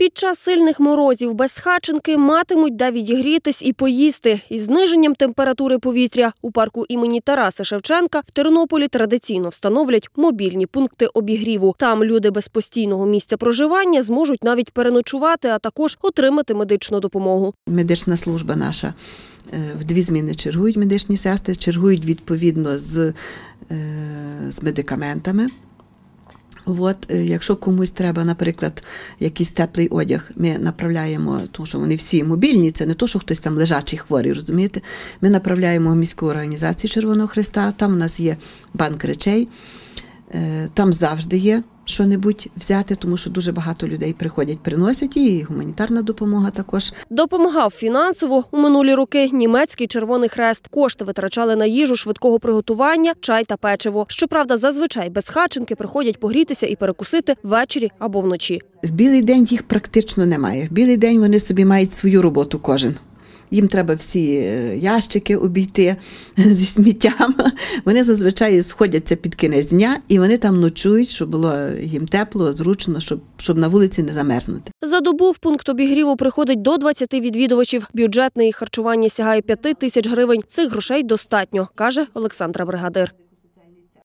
Під час сильних морозів безхатченки матимуть де відігрітись і поїсти. Із зниженням температури повітря у парку імені Тараса Шевченка в Тернополі традиційно встановлять мобільні пункти обігріву. Там люди без постійного місця проживання зможуть навіть переночувати, а також отримати медичну допомогу. Медична служба наша е, в дві зміни чергують медичні сестри, чергують відповідно з, е, з медикаментами. От, е, якщо комусь треба, наприклад, якийсь теплий одяг, ми направляємо, тому що вони всі мобільні, це не то, що хтось там лежачий хворий, розумієте? Ми направляємо в міську організацію Червоного Христа, там у нас є банк речей, е, там завжди є що-небудь взяти, тому що дуже багато людей приходять, приносять і гуманітарна допомога також. Допомагав фінансово у минулі роки німецький Червоний Хрест. Кошти витрачали на їжу швидкого приготування, чай та печиво. Щоправда, зазвичай безхатченки приходять погрітися і перекусити ввечері або вночі. В білий день їх практично немає. В білий день вони собі мають свою роботу кожен. Їм треба всі е, ящики обійти зі сміттям. Вони зазвичай сходяться під кінець дня і вони там ночують, щоб було їм тепло, зручно, щоб, щоб на вулиці не замерзнути. За добу в пункт обігріву приходить до 20 відвідувачів. Бюджетне їх харчування сягає 5 тисяч гривень. Цих грошей достатньо, каже Олександра Бригадир.